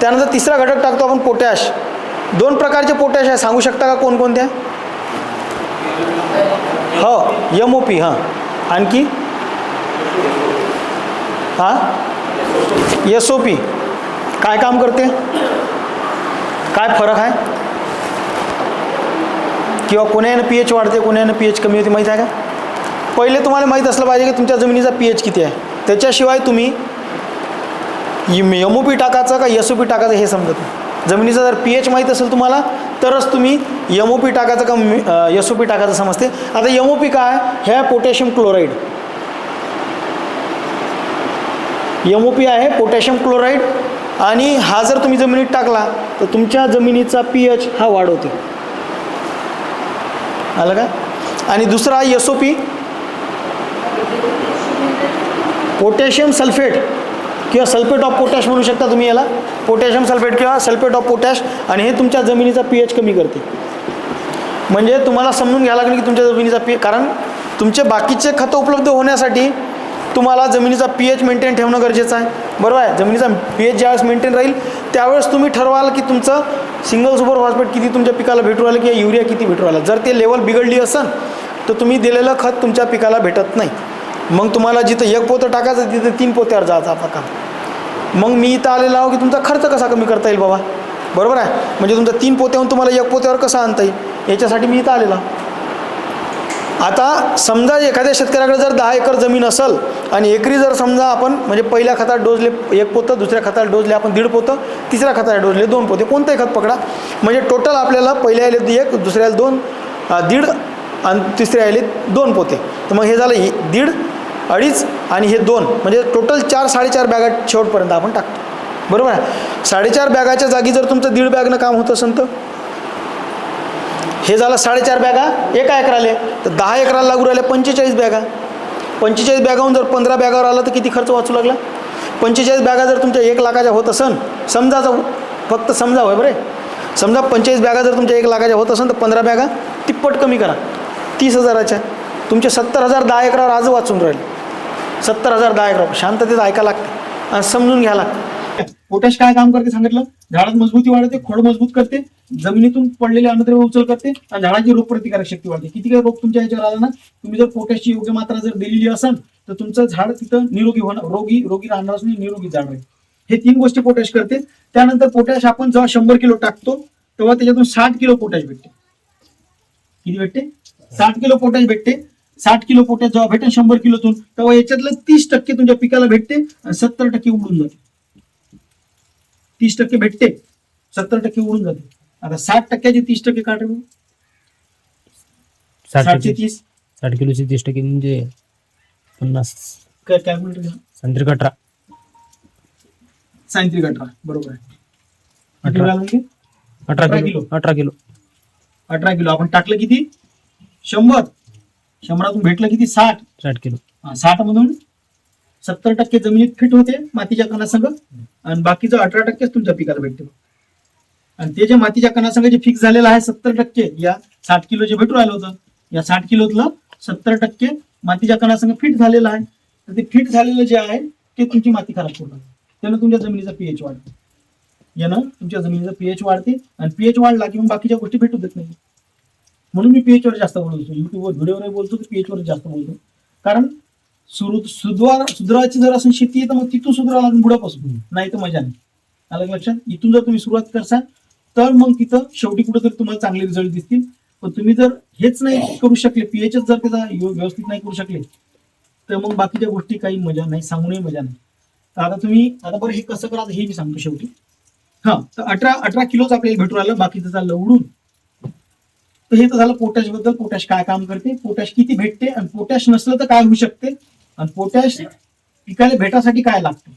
त्यानंतर तिसरा घटक टाकतो आपण पोटॅश. दोन प्रकारचे पोटॅश आहे. सांगू शकता का कोणकोणते? हो यम ओ पी हां. आणखी? हां? एस ओ पी काय काम करते? काय फरक आहे? किंवा कोण्यानं पी एच वाढते कोण्यानं पी एच कमी होते माहीत आहे का? पहिले तुम्हाला माहीत असलं पाहिजे की तुमच्या जमिनीचा पी एच किती आहे. त्याच्याशिवाय तुम्ही एम ओ पी टाकायचा का एस ओ पी टाकायचं हे समजत नाही. जमिनीचा जर पी एच माहीत असेल तुम्हाला तरच तुम्ही एम ओ पी टाकायचं का एस ओ पी टाकायचं समजते. आता एम ओ पी काय? हे आहे potassium chloride. M O P आहे पोटॅशियम क्लोराईड आणि हा जर तुम्ही जमिनीत टाकला तर तुमच्या जमिनीचा पी एच हा वाढवते. आलं का? आणि दुसरा S O P potassium sulphate. किंवा सल्फेट ऑफ पोटॅश म्हणू शकता तुम्ही याला. पोटॅशियम सल्फेट किंवा सल्फेट ऑफ पोटॅश आणि हे तुमच्या जमिनीचा पी एच कमी करते. म्हणजे तुम्हाला समजून घ्यावं लागेल की तुमच्या जमिनीचा पी कारण तुमचे बाकीचे खतं उपलब्ध होण्यासाठी तुम्हाला जमिनीचा पी एच मेंटेन ठेवणं गरजेचं आहे. बरोबर आहे? जमिनीचा पी एच ज्यावेळेस मेंटेन राहील त्यावेळेस तुम्ही ठरवाल की तुमचं सिंगल सुपर फॉस्फेट किती तुमच्या पिकाला भेटू राहिलं किंवा युरिया किती भेटू राहिलं. जर ते लेवल बिघडली असेल तर तुम्ही दिलेलं खत तुमच्या पिकाला भेटत नाही. मग तुम्हाला जिथं एक पोतं टाकायचं तिथं तीन पोत्यावर जायचं आपलं काम मग मी इथं आलेलो आहो की तुमचा खर्च कसा कमी करता येईल बाबा? बरोबर आहे? म्हणजे तुमचा तीन पोत्याहून तुम्हाला एक पोत्यावर कसा आणता येईल? याच्यासाठी मी इथं आलेला आता समजा एखाद्या शेतकऱ्याकडे जर दहा एकर जमीन असेल आणि एकरी जर समजा आपण म्हणजे पहिल्या खतात डोजले एक पोतं दुसऱ्या खतात डोजले आपण दीड पोतं तिसऱ्या खतात डोजले दोन पोते कोणतंही खत पकडा. म्हणजे टोटल आपल्याला पहिल्या आले एक दुसऱ्याला दोन दीड आणि तिसऱ्या आले दोन पोते. तर मग हे झालं हे दीड अडीच आणि हे दोन म्हणजे टोटल चार साडेचार बॅगा शेवटपर्यंत आपण टाकतो. बरोबर आहे? साडेचार बॅगाच्या जागी जर तुमचं दीड बॅगनं काम होत असेल तर? हे झालं साडेचार बॅगा एका एकराले. तर दहा एकराला लागू राहिले पंचेचाळीस बॅगा. पंचेचाळीस बॅगाहून जर पंधरा बॅगावर आला तर किती खर्च वाचू लागला? पंचेचाळीस बॅगा जर तुमच्या एक लाखाच्या होत असन समजा जाऊ फक्त समजा होय बरे समजा पंचेचाळीस बॅगा जर तुमच्या एक लाखाच्या होत असेल तर पंधरा बॅगा तिप्पट कमी करा. तीस हजाराच्या. तुमचे सत्तर हजार दहा एकरावर आज वाचून राहिले. सत्तर हजार दहा एकरावर शांततेत ऐका लागते. आणि समजून घ्या लागते. पोटॅश काय काम करते सांगितलं? झाडात मजबूती वाढते खोड मजबूत करते जमिनीतून पडलेले अन्नद्रव्य उचल करते आणि झाडाची रोगप्रतिकारक शक्ती वाढते. किती काही रोग तुमच्या याच्यावर आला ना तुम्ही जर पोटॅशची योग्य मात्रा जर दिलेली असाल तर तुमचं झाड तिथं निरोगी होणार रोगी रोगी राहणार असून निरोगी झाड राहील. हे तीन गोष्टी पोटॅश करते. त्यानंतर पोटॅश आपण जेव्हा शंभर किलो टाकतो तेव्हा त्याच्यातून साठ किलो पोटॅश भेटते. किती भेटते? साठ किलो पोटॅश भेटते. साठ किलो पोटॅश जेव्हा भेटेल शंभर किलोतून तेव्हा याच्यातलं तीस टक्के तुमच्या पिकाला भेटते आणि सत्तर टक्के उडून जाते. तीस टक्के भेटते सत्तर टक्के उडून जाते. आता साठ टक्क्याचे तीस टक्के काढ रे भाऊ. साठ साठशे किलो तीस. साठ किलोचे तीस टक्के म्हणजे पन्नास. काय कॅल्क्युलेटर घ्या संत्रिक अठरा सायंत्रिक अठरा बरोबर आहे. अठरा. म्हणजे किलो. अठरा किलो. अठरा किलो. आपण टाकलं किती? शंभर. शंभरातून भेटलं किती? साठ. साठ किलो. साठ मधून सत्तर टक्के जमिनीत फिट होते मातीच्या कणासंग. आणि बाकीचं अठरा टक्केच तुमच्या पिकाला भेटते. आणि ते जे मातीच्या कणासंग जे फिक्स झालेलं आहे सत्तर टक्के या साठ किलो जे भेटून राहिलं होतं या साठ किलोतलं सत्तर टक्के मातीच्या कणासंग फिट झालेलं आहे. तर ते फिट झालेलं जे आहे ते तुमची माती खराब करून राहिलं. त्यानं तुमच्या जमिनीचा पीएच वाढते. यानं तुमच्या जमिनीचा पीएच वाढते. आणि पीएच वाढला की मग बाकीच्या गोष्टी भेटू देत नाही म्हणून मी पीएच वर जास्त बोलतो युट्यूबवर व्हिडिओवर बोलतो तर पीएच वर जास्त बोलतो कारण सुरू सुधवार सुधारायची जर असं शेती आहे तर मग तिथून सुधारावं लागेल बुडापासून. नाही तर मजा नाही. आलं लक्षात? इथून जर तुम्ही सुरुवात करसाल तर मग तिथं शेवटी कुठेतरी तुम्हाला चांगले रिझल्ट दिसतील. पण तुम्ही जर हेच नाही करू शकले पीएचच जर त्याचा व्यवस्थित नाही करू शकले तर मग बाकीच्या गोष्टी काही मजा नाही सांगूनही मजा नाही. तर आता तुम्ही आता बरं हे कसं करा हे मी सांगतो शेवटी. हा तर अठरा अठरा किलोच आपल्याला भेटून आलं बाकीचं चाललं उडून. तर हे तर झालं पोटॅशबद्दल पोटॅश काय काम करते? पोटॅश किती भेटते? आणि पोटॅश नसलं तर काय होऊ शकते? आणि पोटॅश पिकाला भेटासाठी काय लागतं?